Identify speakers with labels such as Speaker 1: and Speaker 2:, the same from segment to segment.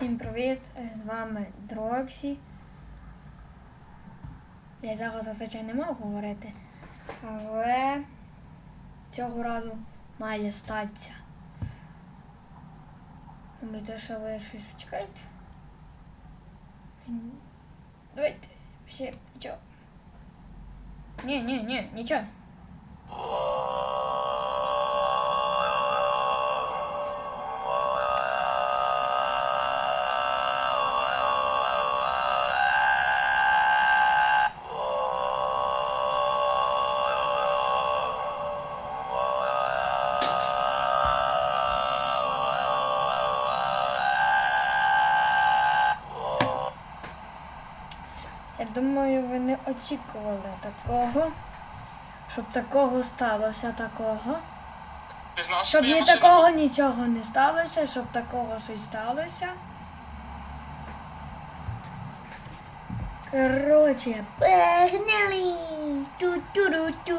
Speaker 1: Всім привіт! Е, З вами Дроксі. Я зараз зазвичай не можу говорити, але цього разу має статися. Думаєте, що ви щось чекаєте? Давайте ще нічого. Ні, ні, ні, нічого. Думаю, ви не очікували такого, щоб такого сталося такого. Щоб ні такого нічого не сталося, щоб такого щось сталося. Короче, погнали! Ту-ту-ру-ту.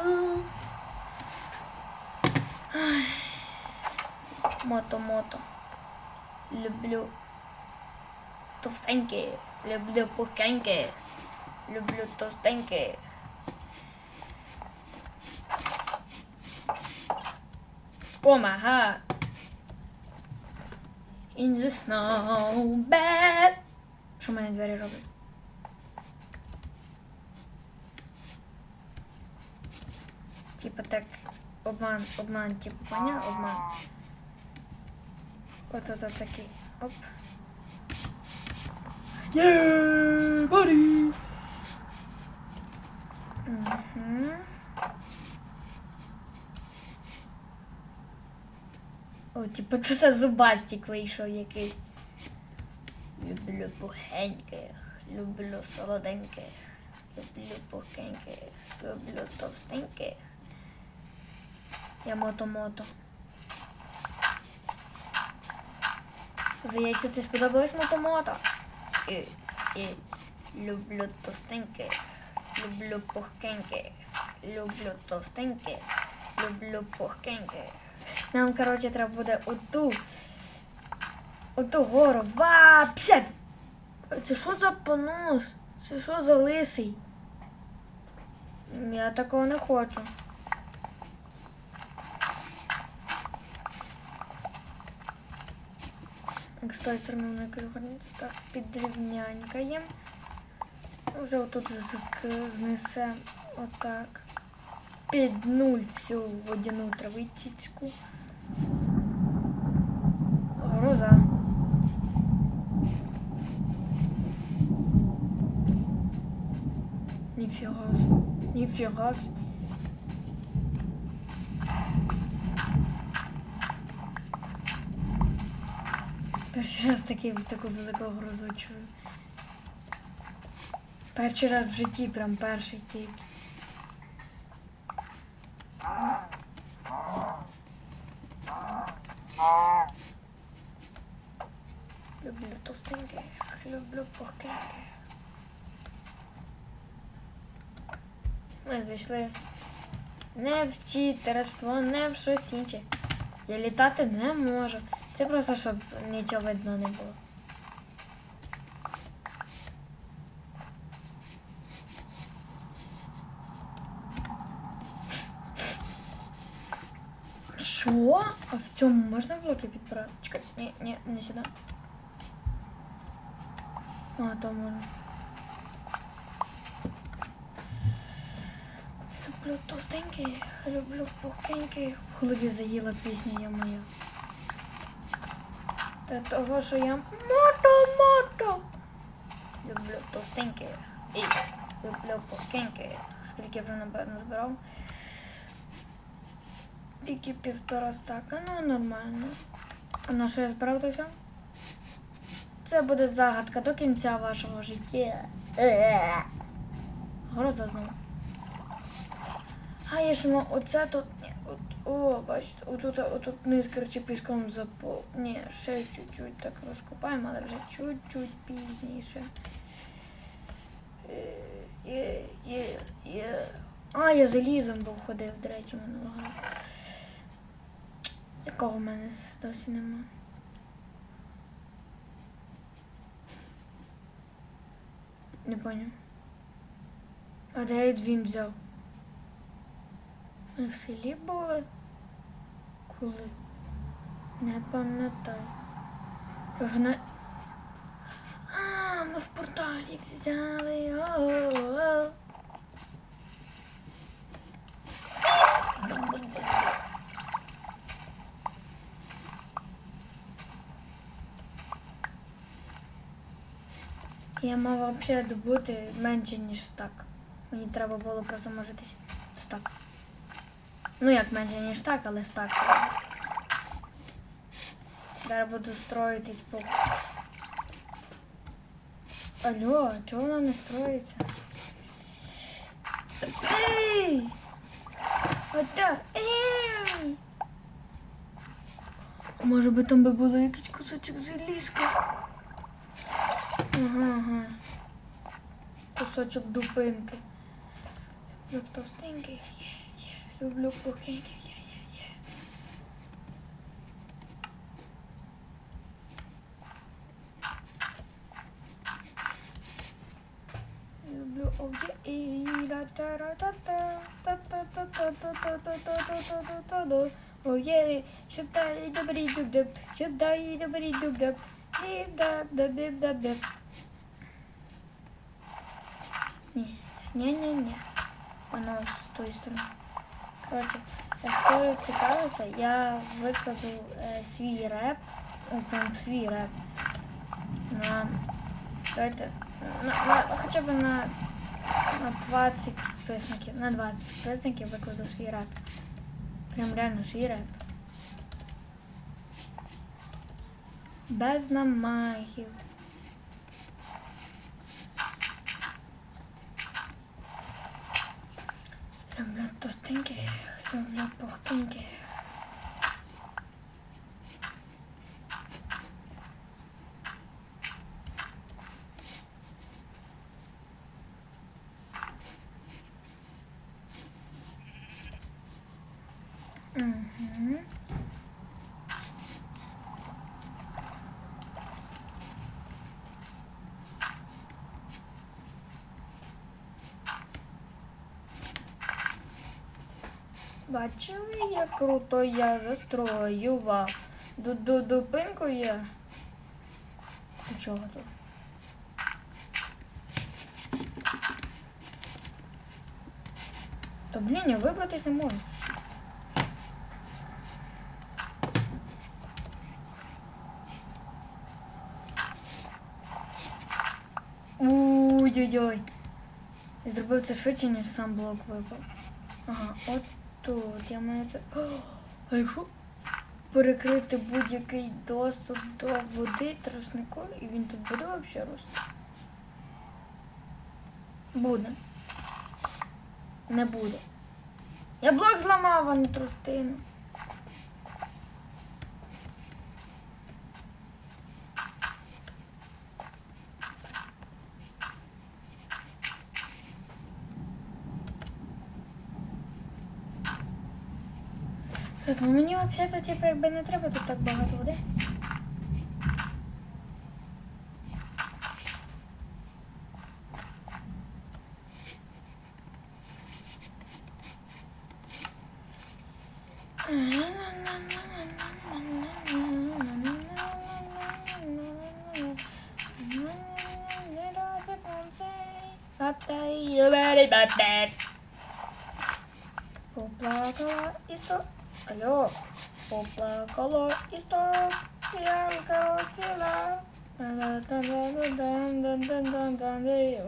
Speaker 1: Мото-мото. Люблю товстенькі. Люблю пухенькі. Люблю товстенькі. Помага. In the snow bed. Що мене двері роблять? Типа так обман, обман, типа понял? Обман. Вот это такий. Оп. Yeah, buddy! Угу. О, типу тут зубастик вийшов якийсь. Люблю пухеньких, люблю солоденьких, люблю пухеньких, люблю товстеньких. Я мото-мото. Здається, ти сподобалась мото-мото? І, і люблю товстеньких, люблю пухеньких, люблю товстеньких, люблю пухеньких. Нам, коротше, треба буде оту. Оту гору. Вапся! Це що за понос? Це що за лисий? Я такого не хочу. З тої сторони вона так підрівнянькаємо. Вже отут знесемо отак. Під нуль всю водяну травичку. Гроза. Ніфіга. Ніфіга. Перший раз такий, таку велику грозу чую. Перший раз в житті, прям перший тільки. Люблю товстеньких, люблю пухкеньких. Ми зайшли не в читерство, не в щось інше. Я літати не можу. Це просто щоб нічого видно не було. Що? А в цьому можна блоки підбирати? Чекай, ні, ні, не сюди. А, то можна. Люблю товстеньких, люблю пухеньких. В голові заїла пісня я моя. Та того, що я мото-мото. Люблю товстеньких і люблю пухеньких. Скільки вже напевно збирав. Тільки півтора стака, ну нормально. А на що я збирав? Це буде загадка до кінця вашого життя. Гроза знову. А я ж мо- оце тут. Ні, от, о, бачите, отут, отут низ, короче, піском запов. Ні, ще чуть-чуть так розкопаємо, але вже чуть-чуть пізніше. Е, Є, є, є. А, я залізом був ходив, до речі, минулого разу якого в мене досі нема. Не поняв. А де він взяв? Ми в селі були? Коли? Не пам'ятаю. Я вже не... А, ми в порталі взяли. О-о-о. Я мав взагалі добути менше, ніж стак. Мені треба було просто можитись стак. Ну як менше, ніж стак, але стак. Зараз буду строїтись по. Алло, чого вона не строїться? Ей! Ота! Ей! Може би там би було якийсь кусочок залізка? Ага, ага. Кусочок дупинки. Люблю товстеньких, є, є. Люблю пухеньких, є, є, є. Люблю ов'є і та ра та та та та та та та та та та та та та та Оє, щоб дай добрий дуб дуб, щоб дай добрий дуб ні, ні. Воно з тої сторони. Коротше, хто цікавиться, я викладу е, свій реп, о, прям свій реп на давайте на, на хоча б на, на 20 підписників. На 20 підписників викладу свій реп. Прям реально свій. Без намагів. Люблю тортеньких, люблю пухкеньких. Угу. Бачили, як круто я застроював. Ду-ду-дупинку я. До чого тут? Та блін, я вибратись не можу. Ой-ой-ой. Зробив це швидше, ніж сам блок випав. Ага, от тут я маю це. А якщо перекрити будь-який доступ до води троснику, і він тут буде взагалі рости? Буде. Не буде. Я блок зламав, а не тростину. Так, ну мені взагалі, типу, якби не треба тут так багато води. Поплакала і стоп. Alo. Hoppa kalo ito. Yan kalo sila.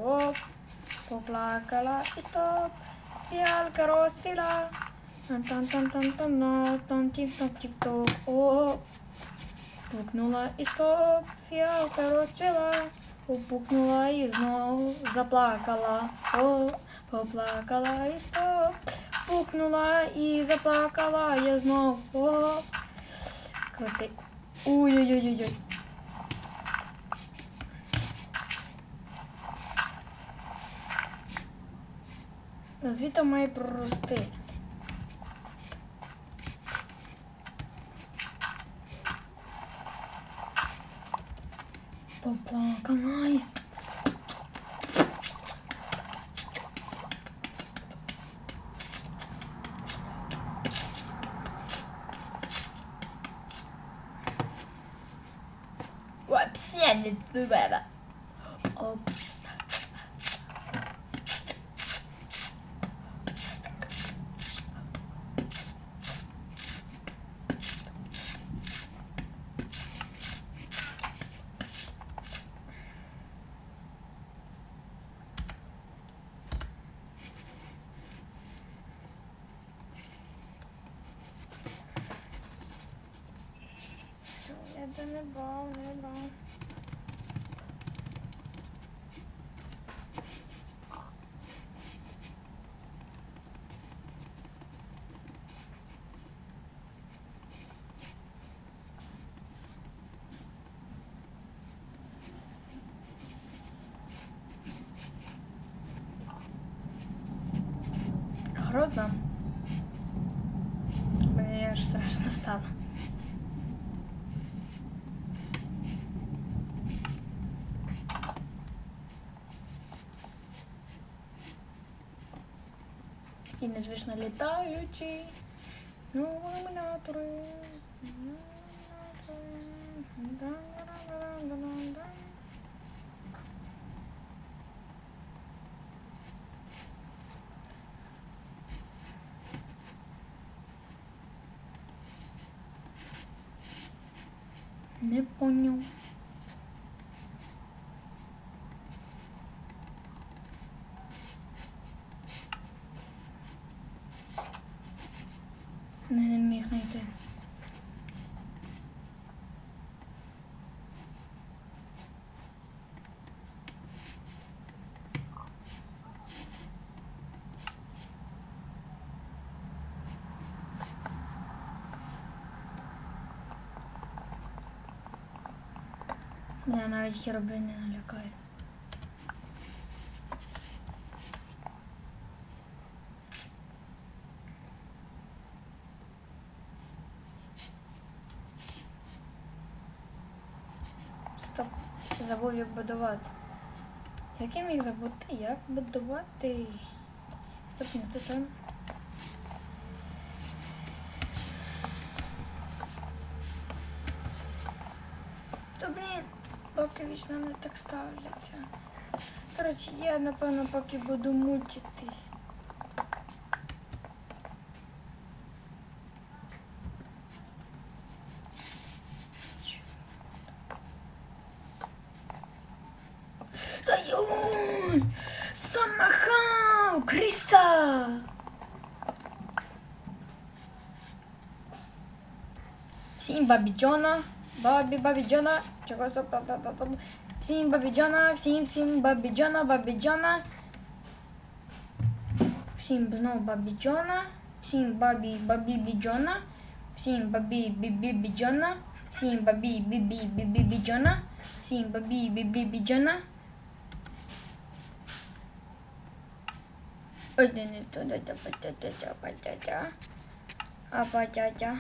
Speaker 1: Hop. Hopla kala stop. Yan kalo sila. Tan tan tan tan tan na tan tik tak tik tok. Оп. Пукнула і стоп. Фіалка розцвіла. Упукнула і знов заплакала. О, поплакала і стоп. Пукнула і заплакала я знов. О, крути. Ой-ой-ой-ой. Звідти має прорости. Поплакала Du bare og Denne ballen, denne ballen. брав, не брав. Грозно. Мені аж страшно стало. І незвично літаючі. Ну, Не понял. Не, не міг знайти. Мене навіть херобрин не налякає. Стоп, забув як будувати. Як я міг забути, як будувати? Стоп, не тут поки вічно не так ставляться. Коротше, я напевно поки буду мучитись. Та йой! Самахау! Криса! Всім бабіджона, бабі бабіджона, Чого стоп, стоп, стоп, стоп, стоп. Всім бабіджона, всім, всім бабіджона, бабіджона. Всім знову бабіджона, всім бабі бабі біджона, всім бабі бібі біджона, всім бабі бібі бібі біджона, всім бабі бібі біджона. Ой, не, не туди, та,